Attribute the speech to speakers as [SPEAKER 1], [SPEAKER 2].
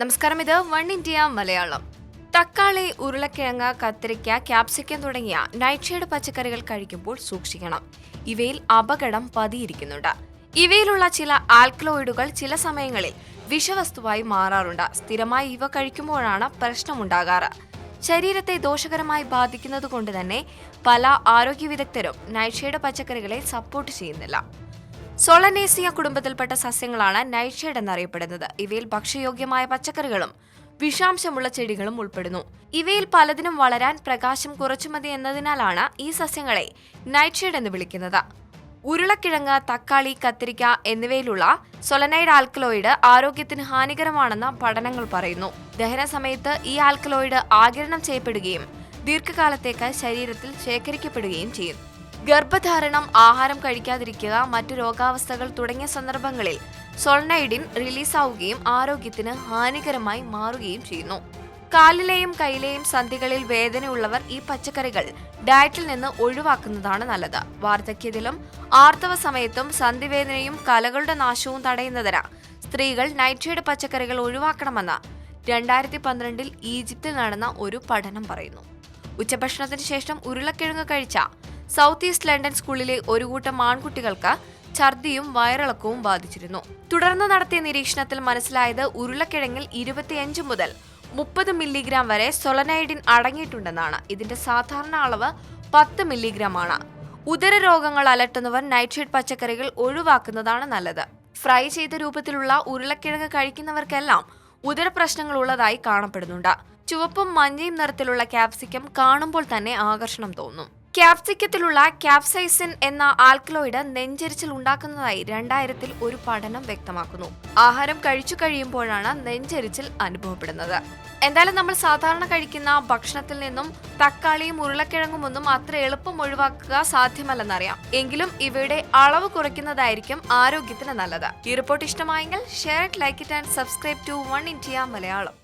[SPEAKER 1] നമസ്കാരം ഇത് one India Malayalam. തക്കാളി ഉരുളക്കിഴങ്ങ് കത്തിരിക്ക ക്യാപ്സിക്കം തുടങ്ങിയ നൈറ്റ്ഷെയ്ഡ് പച്ചക്കറികൾ കഴിക്കുമ്പോൾ സൂക്ഷിക്കണം. ഇവയിൽ അപകടം പതിയിരിക്കുന്നുണ്ട്. ഇവയിലുള്ള ചില ആൽക്കലോയിഡുകൾ ചില സമയങ്ങളിൽ വിഷവസ്തുവായി മാറാറുണ്ട്. സ്ഥിരമായി ഇവ കഴിക്കുമ്പോഴാണ് പ്രശ്നമുണ്ടാകാറ്. ശരീരത്തെ ദോഷകരമായി ബാധിക്കുന്നത് കൊണ്ട് തന്നെ പല ആരോഗ്യ വിദഗ്ധരും നൈഷയുടെ പച്ചക്കറികളെ സപ്പോർട്ട് ചെയ്യുന്നില്ല. സോളനേസിയ കുടുംബത്തിൽപ്പെട്ട സസ്യങ്ങളാണ് നൈറ്റ്ഷെയ്ഡ് എന്നറിയപ്പെടുന്നത്. ഇവയിൽ ഭക്ഷ്യയോഗ്യമായ പച്ചക്കറികളും വിഷാംശമുള്ള ചെടികളും ഉൾപ്പെടുന്നു. ഇവയിൽ പലതിനും വളരാൻ പ്രകാശം കുറച്ചു മതി എന്നതിനാലാണ് ഈ സസ്യങ്ങളെ നൈറ്റ്ഷേഡ് എന്ന് വിളിക്കുന്നത്. ഉരുളക്കിഴങ്ങ് തക്കാളി കത്തിരിക്ക എന്നിവയിലുള്ള സൊലനൈഡ് ആൽക്കലോയിഡ് ആരോഗ്യത്തിന് ഹാനികരമാണെന്ന് പഠനങ്ങൾ പറയുന്നു. ദഹന സമയത്ത് ഈ ആൽക്കലോയിഡ് ആകിരണം ചെയ്യപ്പെടുകയും ദീർഘകാലത്തേക്ക് ശരീരത്തിൽ ശേഖരിക്കപ്പെടുകയും ചെയ്യും. ഗർഭധാരണം ആഹാരം കഴിക്കാതിരിക്കുക മറ്റു രോഗാവസ്ഥകൾ തുടങ്ങിയ സന്ദർഭങ്ങളിൽ സൊൾനൈഡിൻ റിലീസാവുകയും ആരോഗ്യത്തിന് ഹാനികരമായി മാറുകയും ചെയ്യുന്നു. കാലിലെയും കൈയിലെയും സന്ധികളിൽ വേദനയുള്ളവർ ഈ പച്ചക്കറികൾ ഡയറ്റിൽ നിന്ന് ഒഴിവാക്കുന്നതാണ് നല്ലത്. വാർദ്ധക്യത്തിലും ആർത്തവ സമയത്തും സന്ധിവേദനയും കലകളുടെ നാശവും തടയുന്നതിന് സ്ത്രീകൾ നൈറ്റ്ഷെയ്ഡ് പച്ചക്കറികൾ ഒഴിവാക്കണമെന്ന് രണ്ടായിരത്തി പന്ത്രണ്ടിൽ ഈജിപ്തിൽ നടന്ന ഒരു പഠനം പറയുന്നു. ഉച്ചഭക്ഷണത്തിന് ശേഷം ഉരുളക്കിഴങ്ങ് കഴിച്ച സൗത്ത് ഈസ്റ്റ് ലണ്ടൻ സ്കൂളിലെ ഒരു കൂട്ടം ആൺകുട്ടികൾക്ക് ഛർദിയും വയറിളക്കവും ബാധിച്ചിരുന്നു. തുടർന്ന് നടത്തിയ നിരീക്ഷണത്തിൽ മനസ്സിലായത് ഉരുളക്കിഴങ്ങിൽ ഇരുപത്തിയഞ്ച് മുതൽ മുപ്പത് മില്ലിഗ്രാം വരെ സൊളനൈഡിൻ അടങ്ങിയിട്ടുണ്ടെന്നാണ്. ഇതിന്റെ സാധാരണ അളവ് പത്ത് മില്ലിഗ്രാം ആണ്. ഉദര രോഗങ്ങൾ അലട്ടുന്നവർ നൈട്രേറ്റ് പച്ചക്കറികൾ ഒഴിവാക്കുന്നതാണ് നല്ലത്. ഫ്രൈ ചെയ്ത രൂപത്തിലുള്ള ഉരുളക്കിഴങ്ങ് കഴിക്കുന്നവർക്കെല്ലാം ഉദര പ്രശ്നങ്ങൾ ഉള്ളതായി കാണപ്പെടുന്നുണ്ട്. ചുവപ്പും മഞ്ഞയും നിറത്തിലുള്ള കാപ്സിക്കം കാണുമ്പോൾ തന്നെ ആകർഷണം തോന്നും. ക്യാപ്സിക്കത്തിലുള്ള ക്യാപ്സൈസിൻ എന്ന ആൽക്കലോയിഡ് നെഞ്ചരിച്ചിൽ ഉണ്ടാക്കുന്നതായി രണ്ടായിരത്തിൽ ഒരു പഠനം വ്യക്തമാക്കുന്നു. ആഹാരം കഴിച്ചു കഴിയുമ്പോഴാണ് നെഞ്ചരിച്ചിൽ അനുഭവപ്പെടുന്നത്. എന്തായാലും നമ്മൾ സാധാരണ കഴിക്കുന്ന ഭക്ഷണത്തിൽ നിന്നും തക്കാളിയും ഉരുളക്കിഴങ്ങും ഒന്നും അത്ര എളുപ്പം ഒഴിവാക്കുക സാധ്യമല്ലെന്നറിയാം. എങ്കിലും ഇവയുടെ അളവ് കുറയ്ക്കുന്നതായിരിക്കും ആരോഗ്യത്തിന് നല്ലത്. ഈ റിപ്പോർട്ട് ഇഷ്ടമായെങ്കിൽ share like it and subscribe to one India Malayalam